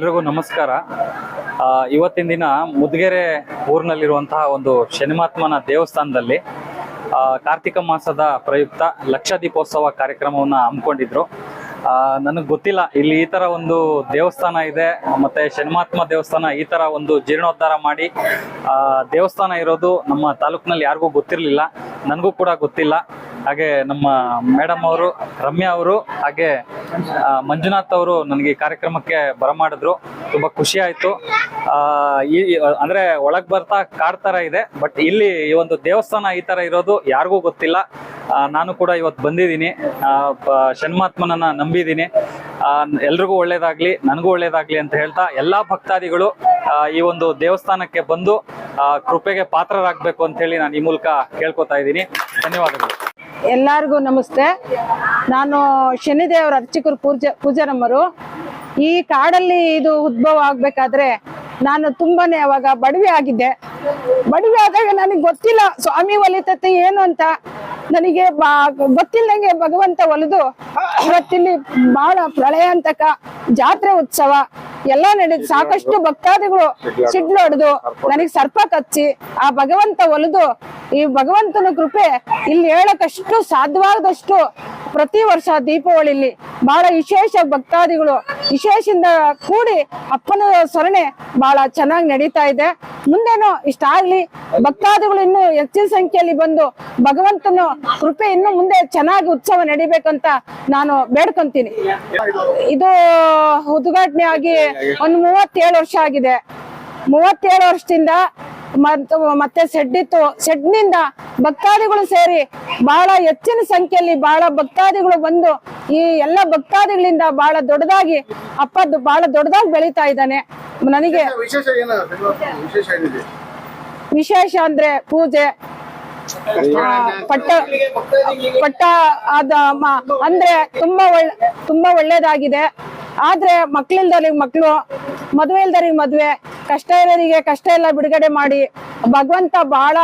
ಎಲ್ರಿಗೂ ನಮಸ್ಕಾರ. ಇವತ್ತಿನ ದಿನ ಮುದ್ಗೆರೆ ಊರಿನಲ್ಲಿರುವಂತಹ ಒಂದು ಶನಿಮಾತ್ಮನ ದೇವಸ್ಥಾನದಲ್ಲಿ ಕಾರ್ತಿಕ ಮಾಸದ ಪ್ರಯುಕ್ತ ಲಕ್ಷ ದೀಪೋತ್ಸವ ಕಾರ್ಯಕ್ರಮವನ್ನು ಹಮ್ಮಿಕೊಂಡಿದ್ರು. ನನಗೆ ಗೊತ್ತಿಲ್ಲ, ಇಲ್ಲಿ ಈ ತರ ಒಂದು ದೇವಸ್ಥಾನ ಇದೆ, ಮತ್ತೆ ಶನಿಮಾತ್ಮ ದೇವಸ್ಥಾನ ಈ ತರ ಒಂದು ಜೀರ್ಣೋದ್ಧಾರ ಮಾಡಿ ದೇವಸ್ಥಾನ ಇರೋದು ನಮ್ಮ ತಾಲೂಕಿನಲ್ಲಿ ಯಾರಿಗೂ ಗೊತ್ತಿರಲಿಲ್ಲ, ನನಗೂ ಕೂಡ ಗೊತ್ತಿಲ್ಲ. ಹಾಗೆ ನಮ್ಮ ಮೇಡಮ್ ಅವರು ರಮ್ಯಾ ಅವರು ಹಾಗೆ ಮಂಜುನಾಥ್ ಅವರು ನನಗೆ ಈ ಕಾರ್ಯಕ್ರಮಕ್ಕೆ ಬರಮಾಡಿದ್ರು. ತುಂಬಾ ಖುಷಿ ಆಯ್ತು. ಆ, ಈ ಅಂದ್ರೆ ಒಳಗ್ ಬರ್ತಾ ಕಾರ್ ತರ ಇದೆ ಬಟ್ ಇಲ್ಲಿ ಈ ಒಂದು ದೇವಸ್ಥಾನ ಈ ತರ ಇರೋದು ಯಾರಿಗೂ ಗೊತ್ತಿಲ್ಲ. ನಾನು ಕೂಡ ಇವತ್ತು ಬಂದಿದ್ದೀನಿ. ಶನ್ಮಾತ್ಮನನ್ನ ನಂಬಿದ್ದೀನಿ. ಎಲ್ರಿಗೂ ಒಳ್ಳೇದಾಗ್ಲಿ ನನಗೂ ಒಳ್ಳೇದಾಗ್ಲಿ ಅಂತ ಹೇಳ್ತಾ ಎಲ್ಲಾ ಭಕ್ತಾದಿಗಳು ಈ ಒಂದು ದೇವಸ್ಥಾನಕ್ಕೆ ಬಂದು ಕೃಪೆಗೆ ಪಾತ್ರರಾಗಬೇಕು ಅಂತ ಹೇಳಿ ನಾನು ಈ ಮೂಲಕ ಕೇಳ್ಕೊತಾ ಇದ್ದೀನಿ. ಧನ್ಯವಾದಗಳು. ಎಲ್ಲರಿಗೂ ನಮಸ್ತೆ. ನಾನು ಶನಿದೇವರ ಅರ್ಚಕರು ಪೂಜಾ, ಪೂಜಾರಮ್ಮರು. ಈ ಕಾಡಲ್ಲಿ ಇದು ಉದ್ಭವ ಆಗ್ಬೇಕಾದ್ರೆ ನಾನು ತುಂಬಾನೇ ಅವಾಗ ಬಡವಿ ಆಗಿದ್ದೆ. ಬಡವಿ ಆದಾಗ ನನಗೆ ಗೊತ್ತಿಲ್ಲ, ಸ್ವಾಮಿ ಒಲಿತತೆ ಏನು ಅಂತ. ನನಗೆ ಗೊತ್ತಿಲ್ಲದಂಗೆ ಭಗವಂತ ಒಲಿದು, ಇವತ್ತಿಲ್ಲಿ ಬಹಳ ಪ್ರಳಯ ಅಂತಕ ಜಾತ್ರೆ ಉತ್ಸವ. ಎಲ್ಲ ನಡೆದು ಸಾಕಷ್ಟು ಭಕ್ತಾದಿಗಳು ಸಿಡ್ಲು ಹೊಡೆದು, ನನಗೆ ಸರ್ಪ ಕಚ್ಚಿ, ಆ ಭಗವಂತ ಒಲಿದು ಈ ಭಗವಂತನ ಕೃಪೆ ಇಲ್ಲಿ ಹೇಳಕಷ್ಟು ಸಾಧ್ಯವಾದಷ್ಟು ಪ್ರತಿ ವರ್ಷ ದೀಪಾವಳಿಲಿ ಬಹಳ ವಿಶೇಷ ಭಕ್ತಾದಿಗಳು, ವಿಶೇಷದಿಂದ ಕೂಡಿ ಅಪ್ಪನ ಸ್ಮರಣೆ ಬಹಳ ಚೆನ್ನಾಗಿ ನಡೀತಾ ಇದೆ. ಮುಂದೇನು ಇಷ್ಟ ಆಗ್ಲಿ, ಭಕ್ತಾದಿಗಳು ಇನ್ನು ಹೆಚ್ಚಿನ ಸಂಖ್ಯೆಯಲ್ಲಿ ಬಂದು ಭಗವಂತನ ಕೃಪೆ ಇನ್ನು ಮುಂದೆ ಚೆನ್ನಾಗಿ ಉತ್ಸವ ನಡಿಬೇಕಂತ ನಾನು ಬೇಡ್ಕೊಂತೀನಿ. ಇದು ಉದ್ಘಾಟನೆ ಆಗಿ ಒಂದ್ ಮೂವತ್ತೇಳು ವರ್ಷ ಆಗಿದೆ. ಮೂವತ್ತೇಳು ವರ್ಷದಿಂದ ಮತ್ತು ಮತ್ತೆ ಸೆಡ್ಡಿತ್ತು ಇತ್ತು ಸೆಡ್ನಿಂದ ಭಕ್ತಾದಿಗಳು ಸೇರಿ ಬಹಳ ಹೆಚ್ಚಿನ ಸಂಖ್ಯೆಯಲ್ಲಿ ಬಹಳ ಭಕ್ತಾದಿಗಳು ಬಂದು ಈ ಎಲ್ಲ ಭಕ್ತಾದಿಗಳಿಂದ ಬಹಳ ದೊಡ್ಡದಾಗಿ ಅಪ್ಪ ಬಹಳ ದೊಡ್ಡದಾಗಿ ಬೆಳೀತಾ ಇದ್ದಾನೆ. ನನಗೆ ವಿಶೇಷ ಅಂದ್ರೆ ಪೂಜೆ ಪಟ್ಟ ಪಟ್ಟ ಅದ ಅಂದ್ರೆ ತುಂಬಾ ಒಳ್ಳೆ ತುಂಬಾ ಒಳ್ಳೇದಾಗಿದೆ. ಆದ್ರೆ ಮಕ್ಳಿಲ್ದವ್ರಿಗೆ ಮಕ್ಳು ಮದುವೆ ಇಲ್ದವ್ರಿಗೆ ಮದ್ವೆ ಕಷ್ಟ ಇರೋರಿಗೆ ಕಷ್ಟ ಎಲ್ಲ ಬಿಡುಗಡೆ ಮಾಡಿ ಭಗವಂತ ಬಹಳ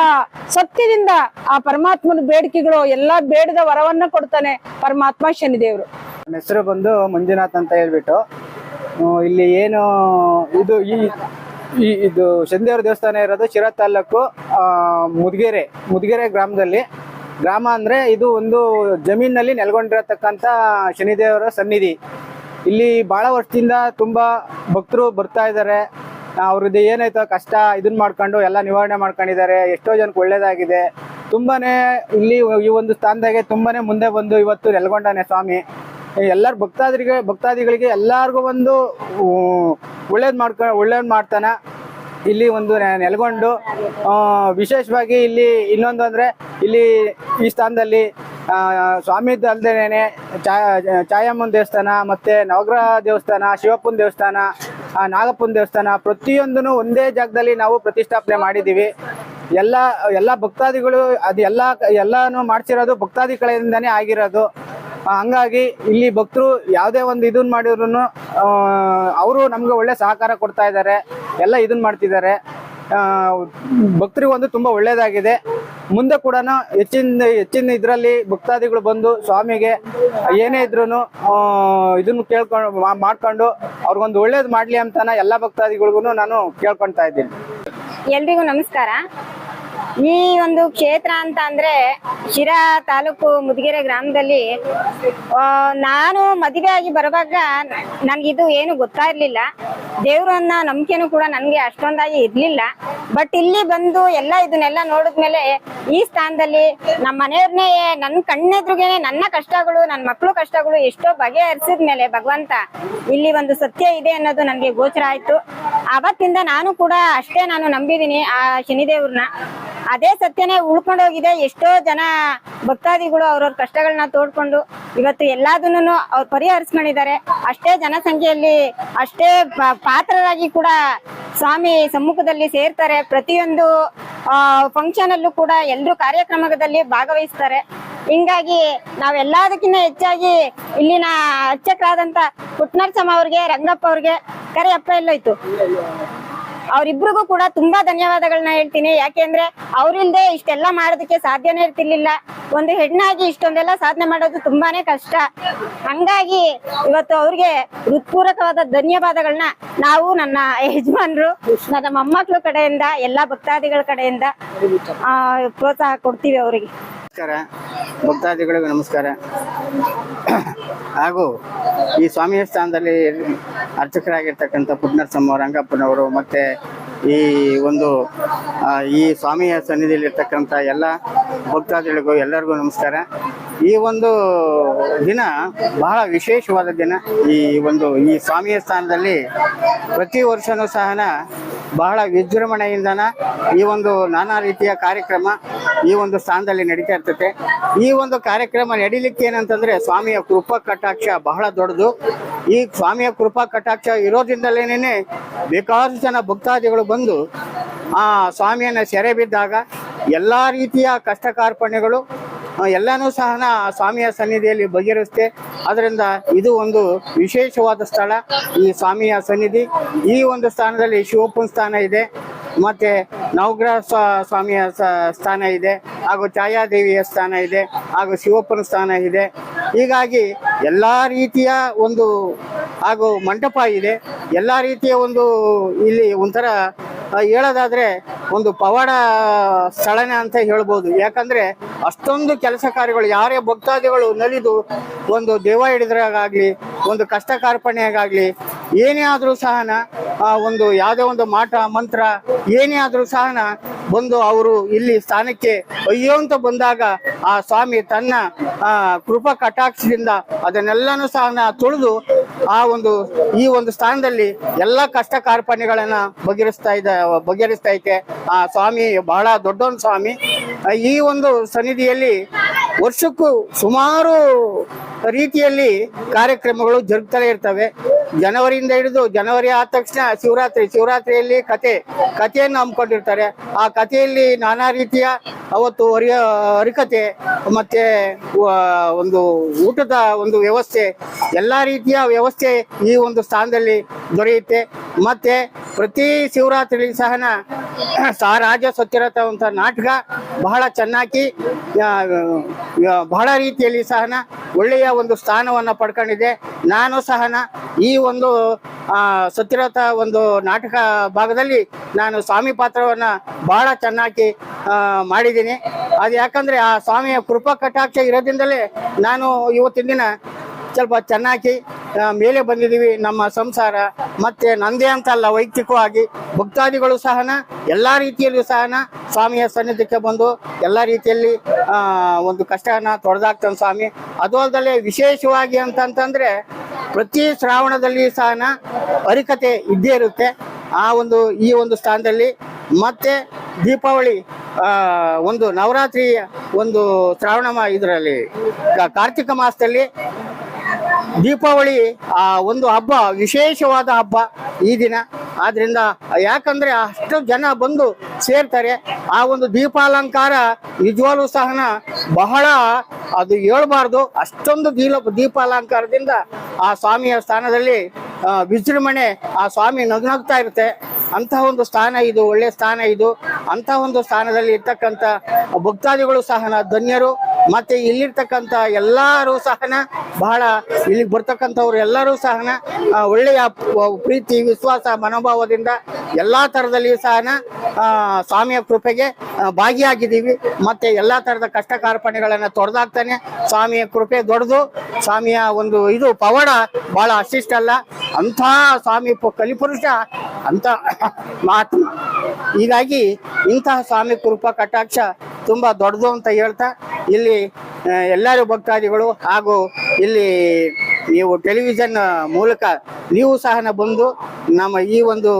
ಸತ್ಯದಿಂದ ಆ ಪರಮಾತ್ಮನ ಬೇಡಿಕೆಗಳು ಎಲ್ಲಾ ಬೇಡದ ವರವನ್ನ ಕೊಡ್ತಾನೆ ಪರಮಾತ್ಮ ಶನಿದೇವರು. ನನ್ನ ಹೆಸರು ಬಂದು ಮಂಜುನಾಥ್ ಅಂತ ಹೇಳ್ಬಿಟ್ಟು ಇಲ್ಲಿ ಏನು ಇದು ಈ ಈ ಇದು ಶನಿದೇವರ ದೇವಸ್ಥಾನ ಇರೋದು ಶಿರಾ ತಾಲೂಕು ಆ, ಮುದ್ಗೆರೆ ಮುದ್ಗೆರೆ ಗ್ರಾಮದಲ್ಲಿ. ಗ್ರಾಮ ಅಂದ್ರೆ ಇದು ಒಂದು ಜಮೀನಲ್ಲಿ ನೆಲೆಗೊಂಡಿರತಕ್ಕಂಥ ಶನಿದೇವರ ಸನ್ನಿಧಿ. ಇಲ್ಲಿ ಬಹಳ ವರ್ಷದಿಂದ ತುಂಬಾ ಭಕ್ತರು ಬರ್ತಾ ಇದ್ದಾರೆ. ಅವ್ರದ್ದು ಏನಾಯ್ತೋ ಕಷ್ಟ ಇದನ್ನ ಮಾಡ್ಕೊಂಡು ಎಲ್ಲ ನಿವಾರಣೆ ಮಾಡ್ಕೊಂಡಿದ್ದಾರೆ. ಎಷ್ಟೋ ಜನಕ್ಕೆ ಒಳ್ಳೇದಾಗಿದೆ. ತುಂಬಾನೇ ಇಲ್ಲಿ ಈ ಒಂದು ಸ್ಥಾನದಾಗೆ ತುಂಬಾನೇ ಮುಂದೆ ಬಂದು ಇವತ್ತು ನೆಲೆಗೊಂಡಾನೆ ಸ್ವಾಮಿ. ಎಲ್ಲರ ಭಕ್ತಾದಿಗಳಿಗೆ ಭಕ್ತಾದಿಗಳಿಗೆ ಎಲ್ಲಾರ್ಗೂ ಒಂದು ಒಳ್ಳೇದು ಮಾಡ್ಕೊ, ಒಳ್ಳೇದು ಮಾಡ್ತಾನ. ಇಲ್ಲಿ ಒಂದು ನೆಲೆಗೊಂಡು ವಿಶೇಷವಾಗಿ ಇಲ್ಲಿ ಇನ್ನೊಂದು ಅಂದರೆ ಇಲ್ಲಿ ಈ ಸ್ಥಾನದಲ್ಲಿ ಸ್ವಾಮಿದ್ದು ಅಲ್ದೇನೆ ಛಾಯಮ್ಮನ ದೇವಸ್ಥಾನ, ಮತ್ತು ನವಗ್ರಹ ದೇವಸ್ಥಾನ, ಶಿವಪ್ಪನ ದೇವಸ್ಥಾನ ನಾಗಪ್ಪನ ದೇವಸ್ಥಾನ ಪ್ರತಿಯೊಂದನ್ನು ಒಂದೇ ಜಾಗದಲ್ಲಿ ನಾವು ಪ್ರತಿಷ್ಠಾಪನೆ ಮಾಡಿದ್ದೀವಿ. ಎಲ್ಲ ಎಲ್ಲ ಭಕ್ತಾದಿಗಳು ಅದು ಎಲ್ಲ, ಎಲ್ಲಾನು ಮಾಡಿಸಿರೋದು ಭಕ್ತಾದಿ ಕಡೆಯಿಂದನೇ ಆಗಿರೋದು. ಹಂಗಾಗಿ ಇಲ್ಲಿ ಭಕ್ತರು ಯಾವುದೇ ಒಂದು ಇದನ್ನ ಮಾಡಿದ್ರು ಅವರು ನಮಗೆ ಒಳ್ಳೆ ಸಹಕಾರ ಕೊಡ್ತಾ ಇದ್ದಾರೆ. ಎಲ್ಲ ಇದನ್ನ ಮಾಡ್ತಿದ್ದಾರೆ. ಭಕ್ತರಿಗೊಂದು ತುಂಬಾ ಒಳ್ಳೇದಾಗಿದೆ. ಮುಂದೆ ಕೂಡ ಹೆಚ್ಚಿನ ಹೆಚ್ಚಿನ ಇದರಲ್ಲಿ ಭಕ್ತಾದಿಗಳು ಬಂದು ಸ್ವಾಮಿಗೆ ಏನೇ ಇದ್ರು ಇದನ್ನು ಕೇಳ್ಕೊಂಡು ಮಾಡ್ಕೊಂಡು ಅವ್ರಿಗೊಂದು ಒಳ್ಳೇದು ಮಾಡ್ಲಿ ಅಂತಾನ ಎಲ್ಲ ಭಕ್ತಾದಿಗಳಿಗೂ ನಾನು ಕೇಳ್ಕೊಳ್ತಾ ಇದ್ದೀನಿ. ಎಲ್ರಿಗೂ ನಮಸ್ಕಾರ. ಈ ಒಂದು ಕ್ಷೇತ್ರ ಅಂತ ಅಂದ್ರೆ ಶಿರಾ ತಾಲೂಕು ಮುದಿಗೆರೆ ಗ್ರಾಮದಲ್ಲಿ ನಾನು ಮದುವೆ ಆಗಿ ಬರುವಾಗ ನನ್ಗಿದು ಏನು ಗೊತ್ತಾ ಇರ್ಲಿಲ್ಲ ದೇವ್ರ ನಂಬಿಕೆನೂ ಕೂಡ ನನ್ಗೆ ಅಷ್ಟೊಂದಾಗಿ ಇರ್ಲಿಲ್ಲ. ಬಟ್ ಇಲ್ಲಿ ಬಂದು ಎಲ್ಲ ಇದನ್ನೆಲ್ಲ ನೋಡಿದ್ಮೇಲೆ ಈ ಸ್ಥಾನದಲ್ಲಿ ನಮ್ಮ ಮನೆಯವ್ರನ್ನೇ ನನ್ನ ಕಣ್ಣೆದ್ರುಗೇನೆ ನನ್ನ ಕಷ್ಟಗಳು ನನ್ನ ಮಕ್ಕಳು ಕಷ್ಟಗಳು ಎಷ್ಟೋ ಬಗೆಹರಿಸಿದ್ಮೇಲೆ ಭಗವಂತ ಇಲ್ಲಿ ಒಂದು ಸತ್ಯ ಇದೆ ಅನ್ನೋದು ನನಗೆ ಗೋಚರ ಆಯ್ತು. ಅವತ್ತಿಂದ ನಾನು ಕೂಡ ಅಷ್ಟೇ ನಾನು ನಂಬಿದೀನಿ ಆ ಶನಿದೇವ್ರನ್ನ. ಅದೇ ಸತ್ಯನೇ ಉಳ್ಕೊಂಡೋಗಿದೆ ಎಷ್ಟೋ ಜನ ಭಕ್ತಾದಿಗಳು ಅವ್ರವ್ರ ಕಷ್ಟಗಳನ್ನ ತೋಡ್ಕೊಂಡು ಇವತ್ತು ಎಲ್ಲದನ್ನು ಅವ್ರು ಪರಿಹರಿಸ್ಕೊಂಡಿದ್ದಾರೆ. ಅಷ್ಟೇ ಜನಸಂಖ್ಯೆಯಲ್ಲಿ ಅಷ್ಟೇ ಪಾತ್ರರಾಗಿ ಕೂಡ ಸ್ವಾಮಿ ಸಮ್ಮುಖದಲ್ಲಿ ಸೇರ್ತಾರೆ. ಪ್ರತಿಯೊಂದು ಫಂಕ್ಷನ್ ಅಲ್ಲೂ ಕೂಡ ಎಲ್ಲರೂ ಕಾರ್ಯಕ್ರಮದಲ್ಲಿ ಭಾಗವಹಿಸ್ತಾರೆ. ಹಿಂಗಾಗಿ ನಾವೆಲ್ಲದಕ್ಕಿಂತ ಹೆಚ್ಚಾಗಿ ಇಲ್ಲಿನ ಅರ್ಚಕರಾದಂತ ಪುಟ್ನರ್ಸಮ್ಮ ಅವ್ರಿಗೆ, ರಂಗಪ್ಪ ಅವ್ರಿಗೆ ಕರೆ ಅಪ್ಪ ಎಲ್ಲೋಯ್ತು. ಅವರಿಬ್ರಿಗೂ ಕೂಡ ತುಂಬಾ ಧನ್ಯವಾದಗಳನ್ನ ಹೇಳ್ತೀನಿ. ಯಾಕೆಂದ್ರೆ ಅವ್ರಿಲ್ದೆ ಇಷ್ಟೆಲ್ಲ ಮಾಡೋದಕ್ಕೆ ಸಾಧ್ಯನೇ ಇರ್ತಿರ್ಲಿಲ್ಲ. ಒಂದು ಹೆಣ್ಣಾಗಿ ಇಷ್ಟೊಂದೆಲ್ಲ ಸಾಧನೆ ಮಾಡೋದು ತುಂಬಾನೇ ಕಷ್ಟ. ಹಂಗಾಗಿ ಇವತ್ತು ಅವ್ರಿಗೆ ಹೃತ್ಪೂರ್ವಕವಾದ ಧನ್ಯವಾದಗಳನ್ನ ನಾವು ನನ್ನ ಯಜಮಾನ್ರು, ನನ್ನ ಮೊಮ್ಮಕ್ಳ ಕಡೆಯಿಂದ, ಎಲ್ಲಾ ಭಕ್ತಾದಿಗಳ ಕಡೆಯಿಂದ ಪ್ರೋತ್ಸಾಹ ಕೊಡ್ತೀವಿ ಅವರಿಗೆ. ನಮಸ್ಕಾರ. ಭಕ್ತಾದಿಗಳಿಗೂ ನಮಸ್ಕಾರ. ಹಾಗೂ ಈ ಸ್ವಾಮಿಯ ಸ್ಥಾನದಲ್ಲಿ ಅರ್ಚಕರಾಗಿರ್ತಕ್ಕಂಥ ಪುಟ್ನರಸಮ್ಮ ರಂಗಪ್ಪನವರು ಮತ್ತು ಈ ಒಂದು ಈ ಸ್ವಾಮಿಯ ಸನ್ನಿಧಿಯಲ್ಲಿರ್ತಕ್ಕಂಥ ಎಲ್ಲ ಭಕ್ತಾದಿಗಳಿಗೂ ಎಲ್ಲರಿಗೂ ನಮಸ್ಕಾರ. ಈ ಒಂದು ದಿನ ಬಹಳ ವಿಶೇಷವಾದ ದಿನ. ಈ ಒಂದು, ಈ ಸ್ವಾಮಿಯ ಸ್ಥಾನದಲ್ಲಿ ಪ್ರತಿ ವರ್ಷನೂ ಸಹನ ಬಹಳ ವಿಜೃಂಭಣೆಯಿಂದನ ಈ ಒಂದು ನಾನಾ ರೀತಿಯ ಕಾರ್ಯಕ್ರಮ ಈ ಒಂದು ಸ್ಥಾನದಲ್ಲಿ ನಡೀತಾ ಇರ್ತದೆ ಈ ಒಂದು ಕಾರ್ಯಕ್ರಮ ನಡೀಲಿಕ್ಕೆ ಏನಂತಂದ್ರೆ ಸ್ವಾಮಿಯ ಕೃಪಾ ಕಟಾಕ್ಷ ಬಹಳ ದೊಡ್ಡದು. ಈ ಸ್ವಾಮಿಯ ಕೃಪಾ ಕಟಾಕ್ಷ ಇರೋದ್ರಿಂದಲೇನೇ ಬೇಕಾದಷ್ಟು ಜನ ಭಕ್ತಾದಿಗಳು ಬಂದು ಆ ಸ್ವಾಮಿಯನ್ನ ಸೆರೆ ಬಿದ್ದಾಗ ಎಲ್ಲಾ ರೀತಿಯ ಕಷ್ಟ ಕಾರ್ಪಣ್ಯಗಳು ಎಲ್ಲಾನು ಸಹ ಸ್ವಾಮಿಯ ಸನ್ನಿಧಿಯಲ್ಲಿ ಬಗೆಹರಿಸುತ್ತೆ ಅದರಿಂದ ಇದು ಒಂದು ವಿಶೇಷವಾದ ಸ್ಥಳ, ಈ ಸ್ವಾಮಿಯ ಸನ್ನಿಧಿ. ಈ ಒಂದು ಸ್ಥಾನದಲ್ಲಿ ಶಿವಪ್ಪನ ಸ್ಥಾನ ಇದೆ. ಮತ್ತೆ ನವಗ್ರಹ ಸ್ವಾಮಿಯ ಸ್ಥಾನ ಇದೆ. ಹಾಗೂ ಛಾಯಾದೇವಿಯ ಸ್ಥಾನ ಇದೆ. ಹಾಗೂ ಶಿವಪ್ಪನ ಸ್ಥಾನ ಇದೆ. ಹೀಗಾಗಿ ಎಲ್ಲ ರೀತಿಯ ಒಂದು ಹಾಗೂ ಮಂಟಪ ಇದೆ. ಎಲ್ಲ ರೀತಿಯ ಒಂದು ಇಲ್ಲಿ ಒಂಥರ ಹೇಳೋದಾದ್ರೆ ಒಂದು ಪವಾಡ ಸ್ಥಳನೇ ಅಂತ ಹೇಳ್ಬೋದು. ಯಾಕಂದ್ರೆ ಅಷ್ಟೊಂದು ಕೆಲಸ ಕಾರ್ಯಗಳು, ಯಾರೇ ಭಕ್ತಾದಿಗಳು ನಲಿದು ಒಂದು ದೇವ ಹಿಡಿದ್ರಾಗಲಿ ಒಂದು ಕಷ್ಟ ಕಾರ್ಪಣ್ಯಗಾಗ್ಲಿ, ಏನೇ ಆದರೂ ಸಹನ ಒಂದು ಯಾವುದೇ ಒಂದು ಮಾಟ, ಮಂತ್ರ, ಏನೇ ಆದರೂ ಸಹನ ಬಂದು ಅವರು ಇಲ್ಲಿ ಸ್ಥಾನಕ್ಕೆ ಅಯ್ಯೋ ಅಂತ ಬಂದಾಗ ಆ ಸ್ವಾಮಿ ತನ್ನ ಕೃಪಾ ಕಟಾಕ್ಷದಿಂದ ಅದನ್ನೆಲ್ಲನೂ ಸಹ ತುಳಿದು ಆ ಒಂದು, ಈ ಒಂದು ಸ್ಥಾನದಲ್ಲಿ ಎಲ್ಲ ಕಷ್ಟ ಕಾರ್ಪಣ್ಯಗಳನ್ನ ಬಗೆಹರಿಸ್ತಾ ಇದ್ದ, ಬಗೆಹರಿಸ್ತಾ ಐತೆ ಆ ಸ್ವಾಮಿ ಬಹಳ ದೊಡ್ಡೊಂದು ಸ್ವಾಮಿ. ಈ ಒಂದು ಸನ್ನಿಧಿಯಲ್ಲಿ ವರ್ಷಕ್ಕೂ ಸುಮಾರು ರೀತಿಯಲ್ಲಿ ಕಾರ್ಯಕ್ರಮಗಳು ಜರುಗ್ತಲೇ ಇರ್ತವೆ. ಜನವರಿಯಿಂದ ಹಿಡಿದು ಜನವರಿ ಆದ ತಕ್ಷಣ ಶಿವರಾತ್ರಿ, ಶಿವರಾತ್ರಿಯಲ್ಲಿ ಕತೆ ಕಥೆಯನ್ನು ಹಮ್ಮಿಕೊಂಡಿರ್ತಾರೆ. ಆ ಕಥೆಯಲ್ಲಿ ನಾನಾ ರೀತಿಯ ಅವತ್ತು ಹರಿಯ ಹರಿಕತೆ ಮತ್ತೆ ಒಂದು ಊಟದ ಒಂದು ವ್ಯವಸ್ಥೆ, ಎಲ್ಲ ರೀತಿಯ ವ್ಯವಸ್ಥೆ ಈ ಒಂದು ಸ್ಥಾನದಲ್ಲಿ ದೊರೆಯುತ್ತೆ. ಮತ್ತೆ ಪ್ರತಿ ಶಿವರಾತ್ರಿ ಸಹನ ಸಾ ರಾಜ ಅಂತ ನಾಟಕ ಬಹಳ ಚೆನ್ನಾಗಿ ಬಹಳ ರೀತಿಯಲ್ಲಿ ಸಹನ, ಒಳ್ಳೆಯ ಒಂದು ಸ್ಥಾನವನ್ನು ಪಡ್ಕೊಂಡಿದೆ. ನಾನು ಸಹನ, ಈ ಒಂದು ಸತ್ತಿರತ ಒಂದು ನಾಟಕ ಭಾಗದಲ್ಲಿ ನಾನು ಸ್ವಾಮಿ ಪಾತ್ರವನ್ನ ಬಹಳ ಚೆನ್ನಾಗಿ ಮಾಡಿದ್ದೀನಿ. ಅದು ಯಾಕಂದರೆ ಆ ಸ್ವಾಮಿಯ ಕೃಪಾ ಕಟಾಕ್ಷ ಇರೋದ್ರಿಂದಲೇ ನಾನು ಇವತ್ತಿನ ದಿನ ಸ್ವಲ್ಪ ಚೆನ್ನಾಗಿ ಮೇಲೆ ಬಂದಿದ್ದೀವಿ. ನಮ್ಮ ಸಂಸಾರ, ಮತ್ತೆ ನಂದೇ ಅಂತಲ್ಲ ವೈಯಕ್ತಿಕವಾಗಿ. ಭಕ್ತಾದಿಗಳು ಸಹನ, ಎಲ್ಲ ರೀತಿಯಲ್ಲೂ ಸಹನ. ಸ್ವಾಮಿಯ ಸನ್ನಿಧಿಗೆ ಬಂದು ಎಲ್ಲ ರೀತಿಯಲ್ಲಿ ಒಂದು ಕಷ್ಟನ ತೊಡೆದಾಗ್ತಾನೆ ಸ್ವಾಮಿ. ಅದು ಅಲ್ಲದೆ ವಿಶೇಷವಾಗಿ ಅಂತಂತಂದ್ರೆ, ಪ್ರತಿ ಶ್ರಾವಣದಲ್ಲಿ ಸಹನ ಹರಿಕತೆ ಇದ್ದೇ ಇರುತ್ತೆ. ಆ ಒಂದು, ಈ ಒಂದು ಸ್ಥಾನದಲ್ಲಿ. ಮತ್ತೆ ದೀಪಾವಳಿ ಒಂದು ನವರಾತ್ರಿ ಒಂದು ಶ್ರಾವಣ ಇದರಲ್ಲಿ ಕಾರ್ತಿಕ ಮಾಸದಲ್ಲಿ ದೀಪಾವಳಿ, ಆ, ಒಂದು ಹಬ್ಬ, ವಿಶೇಷವಾದ ಹಬ್ಬ ಈ ದಿನ. ಆದ್ರಿಂದ ಯಾಕಂದ್ರೆ ಅಷ್ಟು ಜನ ಬಂದು ಸೇರ್ತಾರೆ. ಆ ಒಂದು ದೀಪಾಲಂಕಾರ ನಿಜವಾಗ್ಲೂ ಸಹನ ಬಹಳ ಅದು ಹೇಳ್ಬಾರ್ದು. ಅಷ್ಟೊಂದು ದೀಲ, ದೀಪಾಲಂಕಾರದಿಂದ ಆ ಸ್ವಾಮಿಯ ಸ್ಥಾನದಲ್ಲಿ ವಿಜೃಂಭಣೆ ಆ ಸ್ವಾಮಿ ನಗ್ನಗ್ತಾ ಇರುತ್ತೆ. ಅಂತಹ ಒಂದು ಸ್ಥಾನ ಇದು, ಒಳ್ಳೆ ಸ್ಥಾನ ಇದು. ಅಂತ ಒಂದು ಸ್ಥಾನದಲ್ಲಿ ಇರ್ತಕ್ಕಂಥ ಭಕ್ತಾದಿಗಳು ಸಹ ಧನ್ಯರು. ಮತ್ತೆ ಇಲ್ಲಿರ್ತಕ್ಕಂಥ ಎಲ್ಲರೂ ಸಹನ ಬಹಳ ಇಲ್ಲಿಗೆ ಬರ್ತಕ್ಕಂಥವ್ರು ಎಲ್ಲರೂ ಸಹನ ಒಳ್ಳೆಯ ಪ್ರೀತಿ, ವಿಶ್ವಾಸ, ಮನೋಭಾವದಿಂದ ಎಲ್ಲಾ ತರದಲ್ಲಿಯೂ ಸಹನ ಸ್ವಾಮಿಯ ಕೃಪೆಗೆ ಭಾಗಿಯಾಗಿದ್ದೀವಿ. ಮತ್ತೆ ಎಲ್ಲಾ ತರದ ಕಷ್ಟ ಕಾರ್ಪಣೆಗಳನ್ನು ತೊಡೆದಾಗ್ತಾನೆ. ಸ್ವಾಮಿಯ ಕೃಪೆ ದೊಡ್ಡದು ಸ್ವಾಮಿಯ ಒಂದು ಇದು ಪವಾಡ ಬಹಳ ಅಲ್ಲ. ಅಂಥ ಸ್ವಾಮಿ ಕಲಿಪುರುಷ ಅಂತ ಮಹಾತ್ಮ ಹೀಗಾಗಿ ಇಂತಹ ಸ್ವಾಮಿ ಕೃಪಾ ಕಟಾಕ್ಷ ತುಂಬಾ ದೊಡ್ಡದು ಅಂತ ಹೇಳ್ತಾ ಇಲ್ಲಿ ಎಲ್ಲರೂ ಭಕ್ತಾದಿಗಳು ಹಾಗೂ ಇಲ್ಲಿ ನೀವು ಟೆಲಿವಿಷನ್ ಮೂಲಕ ನೀವು ಸಹ ಬಂದು ನಮ್ಮ ಈ ಒಂದು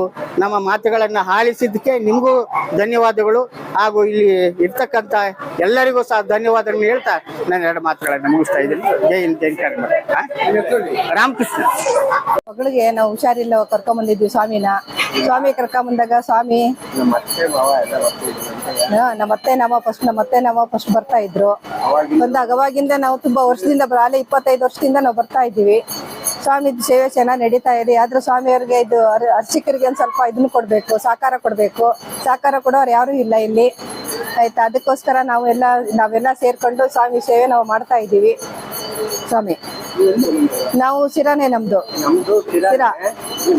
ನಮ್ಮ ಮಾತುಗಳನ್ನು ಆಲಿಸಿದ್ದಕ್ಕೆ ನಿಮಗೂ ಧನ್ಯವಾದಗಳು. ಹಾಗೂ ಇಲ್ಲಿ ಇರ್ತಕ್ಕಂಥ ಎಲ್ಲರಿಗೂ ಸಹ ಧನ್ಯವಾದಗಳನ್ನು ಹೇಳ್ತಾ ನಾನು ಎರಡು ಮಾತುಗಳನ್ನು ಮುಗಿಸ್ತಾ ಇದ್ದೀನಿ. ಜೈ ಹಿಂದ್, ಜೈ ಕರ್ನಾಟಕ? ರಾಮಕೃಷ್ಣ. ಮಗಳಿಗೆ ನಾವು ಹುಷಾರಿಲ್ಲ ಕರ್ಕೊಂಬಂದಿದ್ವಿ ಸ್ವಾಮಿನ. ಸ್ವಾಮಿ ಕರ್ಕೊಂಬಂದಾಗ ಸ್ವಾಮಿ ನಮ್ಮ ಅತ್ತೆ, ನಮ್ಮ ಫಸ್ಟ್ ನಮ್ಮ ಅತ್ತೆ, ನಮ್ಮ ಫಸ್ಟ್ ಬರ್ತಾ ಇದ್ರು. ಬಂದಾಗ ಅವಾಗಿಂದ ನಾವು ತುಂಬಾ ವರ್ಷದಿಂದ ಬರಲ್ಲ ಇಪ್ಪತ್ತೈದು ವರ್ಷದಿಂದ ನಾವು ಬರ್ತಾ ಇದ್ದೀವಿ. ಸ್ವಾಮಿ ಸೇವೆ ಚೆನ್ನಾಗಿ ನಡೀತಾ ಇದೆ. ಆದ್ರೆ ಸ್ವಾಮಿಯವ್ರಿಗೆ ಇದು ಅರ್- ಅರ್ಚಕರಿಗೆ ಒಂದು ಸ್ವಲ್ಪ ಇದನ್ನು ಕೊಡಬೇಕು ಸಹಕಾರ ಕೊಡಬೇಕು. ಸಹಕಾರ ಕೊಡೋರು ಯಾರು ಇಲ್ಲ ಇಲ್ಲಿ. ಆಯ್ತಾ? ಅದಕ್ಕೋಸ್ಕರ ನಾವು ಎಲ್ಲ ನಾವೆಲ್ಲ ಸೇರ್ಕೊಂಡು ಸ್ವಾಮಿ ಸೇವೆ ನಾವು ಮಾಡ್ತಾ ಇದ್ದೀವಿ. ಸ್ವಾಮಿ ನಾವು ಶಿರಾನೇ ನಮ್ದು. ಶಿರಾ.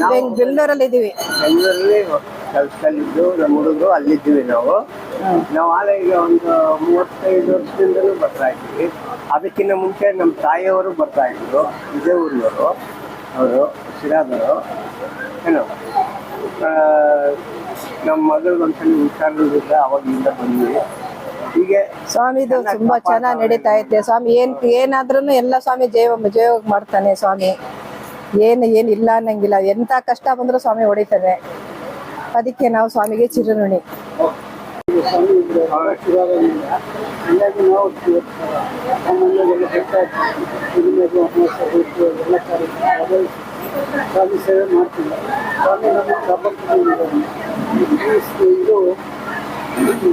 ಬೆಂಗಳೂರಲ್ಲಿ ಇದ್ದೀವಿ ಬೆಂಗಳೂರಲ್ಲಿ ನಮ್ಮ ಹುಡುಗರು ಅಲ್ಲಿದ್ದೀವಿ ನಾವು. ನಾವು ಆಗ ಈಗ ಒಂದು ಮೂವತ್ತೈದು ವರ್ಷದಿಂದಲೂ ಬರ್ತಾ ಇದ್ದೀವಿ. ಅದಕ್ಕಿಂತ ಮುಂಚೆ ನಮ್ಮ ತಾಯಿಯವರು ಬರ್ತಾ ಇದ್ರು ಇದೇ ಊರಿನವರು ಅವರು ಶಿರಾದವರು. ಏನು? ನಮ್ಮ ಮಗಳಿಗೆ ಒಂದ್ಸಲ ಹುಷಾರಿಲ್ಲ ಅವಾಗಿಂದ ಬಂದ್ವಿ. ಹೀಗೆ ಸ್ವಾಮಿದು ತುಂಬಾ ಚೆನ್ನಾಗಿ ನಡೀತಾ ಐತೆ ಸ್ವಾಮಿ ಏನ್ ಏನಾದ್ರೂ ಎಲ್ಲ ಸ್ವಾಮಿ ಜೈವ ಜೈವ ಮಾಡ್ತಾನೆ ಸ್ವಾಮಿ. ಏನು ಏನು ಇಲ್ಲ ಅನ್ನಂಗಿಲ್ಲ. ಎಂತ ಕಷ್ಟ ಬಂದ್ರು ಸ್ವಾಮಿ ಹೊಡಿತಾನೆ ಅದಕ್ಕೆ ನಾವು ಸ್ವಾಮಿಗೆ ಚಿರಋಣಿ. ಹಂಗಾಗಿ ನಾವು ಸಾಮಾನ್ಯವಾಗಿ ಬರ್ತಾ ಇದ್ದೀವಿ ಎಲ್ಲ ಕಾರ್ಯ ಸ್ವಾಮಿ ಸೇವೆ ಮಾಡ್ತಿಲ್ಲ ಸ್ವಾಮಿ ನಮ್ಮ ಕಾಪಾಡ್ತಿದ್ದೀವಿ ಇದು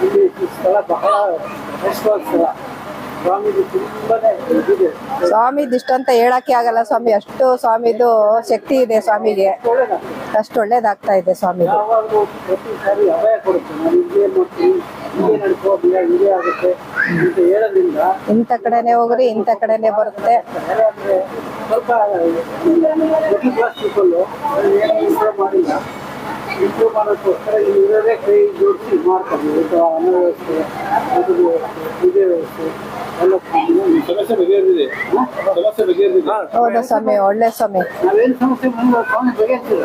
ಇಲ್ಲಿ ಸ್ಥಳ ಬಹಳ ಕಷ್ಟವಾದ ಸ್ಥಳ ಸ್ವಾಮಿದು ಇಷ್ಟಂತ ಹೇಳಕ್ಕೆ ಆಗಲ್ಲ ಸ್ವಾಮಿ. ಅಷ್ಟು ಸ್ವಾಮಿದು ಶಕ್ತಿ ಇದೆ ಸ್ವಾಮಿಗೆ. ಅಷ್ಟು ಒಳ್ಳೇದಾಗ್ತಾ ಇದೆ ಸ್ವಾಮಿದು. ಹೇಳೋದ್ರಿಂದ ಇಂಥ ಕಡೆನೆ ಹೋಗ್ರಿ ಇಂಥ ಕಡೆನೆ ಬರುತ್ತೆ. ಇಂಪ್ರೂವ್ ಮಾಡೋಕ್ಕೋಸ್ಕರ ಇರೋದೇ ಕೈ ಜೋಡಿಸಿ ಮಾಡ್ತಾರೆ. ಅನ್ನ ವ್ಯವಸ್ಥೆ ಸಮಸ್ಯೆ ಬಗೆಹರಿದಿದೆ ಸಮಸ್ಯೆ ಬಗೆಹರಿದಿದೆ ಹೌದು ಸ್ವಾಮಿ ಒಳ್ಳೆ ಸ್ವಾಮಿ ನಾವೇನು ಸಮಸ್ಯೆ ಬಂದು ಸ್ವಾಮಿ ಬಗೆಹರಿಸಿಲ್ಲ